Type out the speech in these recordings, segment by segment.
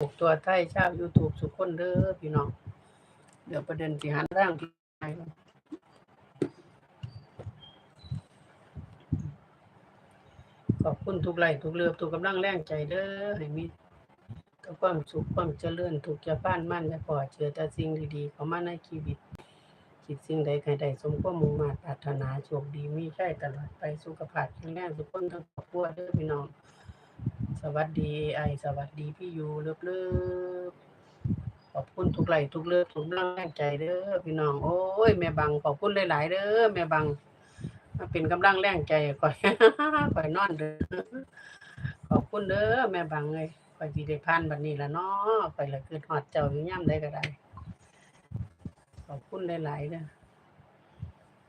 ปลูกตัวไทยชาว YouTube สุกคนเด้อพี่น้อง เดี๋ยวประเด็นสิหันร่างพี่ไปขอบคุณทุกไลค์ทุกเลือบทุกกำลังแรงใจเด้อให้มีแต่ความสุขความเจริญทุกจะบ้านมั่นและปลอดเชื้อแต่สิ่งดีๆเข้ามาในชีวิตคิดสิ่งใดใครใดสมความมุ่งมาตรปรารถนาโชคดีมีใช่ตลอดไปสุขภาพแข็งแรงทุกคนทั้งครอบครัวเด้อพี่น้อง สวัสดีไอสวัสดีพี่ยูเลิฟเลิฟขอบคุณทุกไหลทุกเลือบทุกกำลังแรงใจเด้อพี่น้องโอ้ยแม่บังขอบคุณหลายๆเด้อแม่บังมาเป็นกำลังแรงใจก่อยก่อยนอนเด้อขอบคุณเด้อแม่บังเลยก่อยสิได้ผ่านบัดนี้ละเนาะก่อยละคือฮอดเจ้าอยู่ย่ํใดก็ได้ ขอบคุณหลายๆเด้อ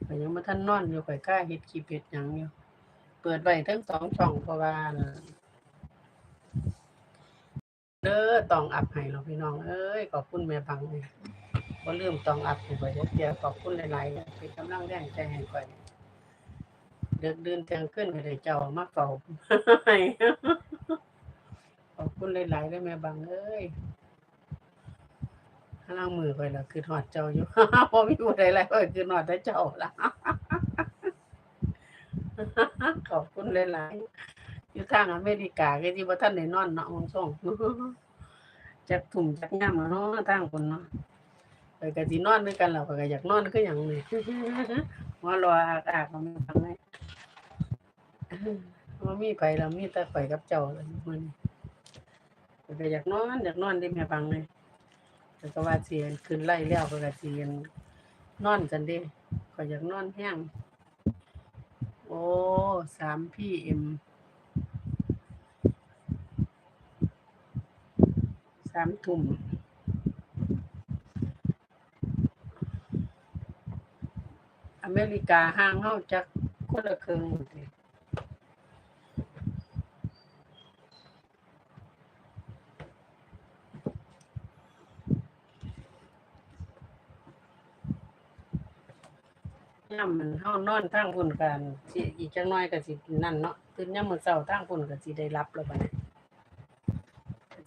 ข่อยยังบ่ทันนอนอยู่ข่อยกล้าเฮ็ดคลิปเฮ็ดหยังอยู่เปิดไว้ทั้งสองช่องเพราะว่า ด้อต้องอัพให้เราพี่น้องเอ้ยขอบคุณแม่บังเลยบ่ลืมต้องอัพให้ข่อยเดียวขอบคุณหลายๆเด้อเป็นกำลังแรงใจให้ข่อยเดึกดื่นที่ยงคืนก็ได้เจ้ามาเฝ้าขอบคุณหลายๆด้แม่บังเอ้ยข้างล่างมือข่อยล่ะคือฮอดเจ้าอยู่บ่มีผู้ใดหลายข่อยคือฮอดแต่เจ้าละขอบคุณหลายๆอยู่ทางอเมริกาก็ที่บ่ทันได้นอนเนาะมองส่ง จักทุ่มจักยามแล้วเนาะทางคนเนาะไปก็สินอนด้วยกันแล้วข้อยก็อยากนอนคือหยังนี่หัวเรออากๆก็ไม่ฟังเลยบ่มีไผแล้วมีแต่ข่อยกับเจ้าเลยมื้อนี้ข้อยก็อยากนอนอยากนอนได้แม่ฟังเลยแต่ก็ว่าสิขึ้นไล่แล้วข้อยก็สินอนจังเด้ข้อยอยากนอนแห้งโอ้สามพี่เอ็มามทุ่มอเมริกาห่างเฮาจักคนละครึ่งเด้ยามมันเฮานอนทางพุ่นกันสิอีกจักหน่อยก็สินั่นเนาะตื่นยามมื้อเช้าทางพุ่นก็สิได้รับแล้วบัดนี้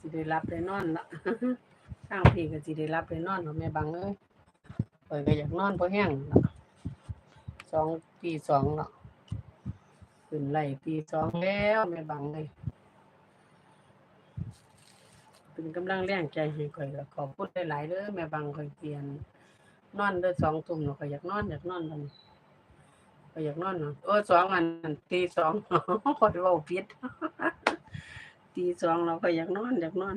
สิได้รับได้นอนละทางพี่ก็สิได้รับได้นอนเนาะแม่บังเอ้ยข้อยก็อยากนอนเพอแห้งเนาะสองปีสองเนาะขึ้นไล่ปีสองแล้วแม่บังเอ้ยเป็นกำลังแรงใจให้ข่อยก็ขอบคุณหลายๆเด้อแม่บังข่อยเปลี่ยนนอนเด้อสองทุ่มเนาะก็อยากนอนอยากนอนบันี้ก็อยากนอนเนาะโอ้สองอันตีสองข่อยเว้าผิด ตีสองเราก็อยากนอนอยากนอน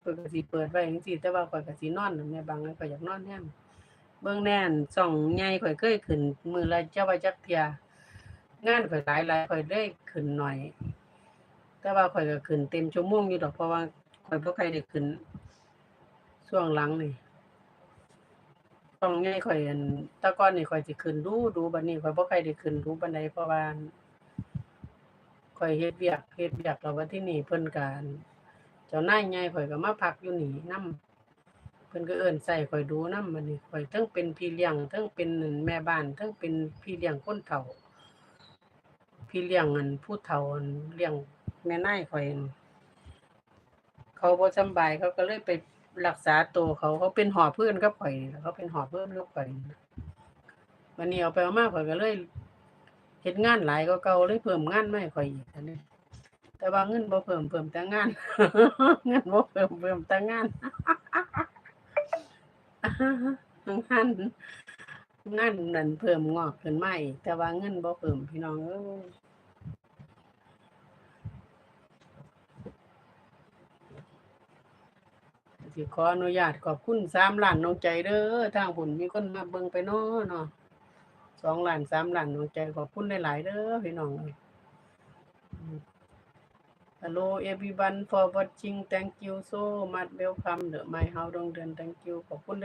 เปิดกสิเปิดไว้จังซี่แต่ว่าข่อยก็สินอนน่ะแม่บังเลยข่อยอยากนอนแฮงเบิ่งแน่นช่องใหญ่ข่อยเคยขึ้น มือละเจ้าว่าจักเทียงานข่อยหลายหลายข่อยได้ขึ้นหน่อย แต่ว่าข่อยก็ขึ้นเต็มชั่วโมงอยู่ดอกเพราะว่าข่อยบ่ค่อยได้ขึ้นช่วงหลังนี่ต้องใหญ่ข่อยต่ก่อนนี่ข่อยสิขึ้นดูดูบัดนี้ข่อยบ่ค่อยได้ขึ้นดูปานใดเพราะว่า ข่อยเฮ็ดเวียกเฮ็ดเวียกแล้วบัดทีนี้เพิ่นกันเจ้านายใหญ่ข่อยก็มาพักอยู่นี่นำเพิ่นก็เอิ้นใส่ข่อยดูนำบัดนี้ข่อยเทิงเป็นพี่เลี้ยงเทิงเป็นแม่บ้านเทิงเป็นพี่เลี้ยงคนเฒ่า พี่เลี้ยงอันผู้เฒ่าอันเลี้ยงแม่นายข่อยอันเขาบ่สำบายเขาก็เลยไปรักษาตัวเขาเขาเป็นหอบพื้นกับข่อยนี่ล่ะเขาเป็นหอบพื้นกับข่อยนี่ล่ะวันนี้เอาไปเอามาข่อยก็เลย เฮ็ดงานหลายกว่าเก่าเลยเพิ่มงานไมาให้ข่อยอีกอันนี้แต่ว่าเงินบ่เพิ่มเพิ่มแต่งาน เงินบ่เพิ่มเพิ่มแต่งานงานงานนั่นเพิ่มงอกขึ้นมาอีกแต่ว่าเงินบ่เพิ่มพี่น้องเอ้ยสิขออนุญาตขอบคุณสามล้านน้องใจเด้อทางผุนมีคนมาเบิ่งไปเนาะเนาะ สองล้านสามล้านดวงใจขอบคุณหลายๆเด้อพี่น้องฮัลโหลเอวีบันฟอร์วอชชิ่งแตงกิวโซ so much welcome the my าวดงเดือน thank you ขอบคุณ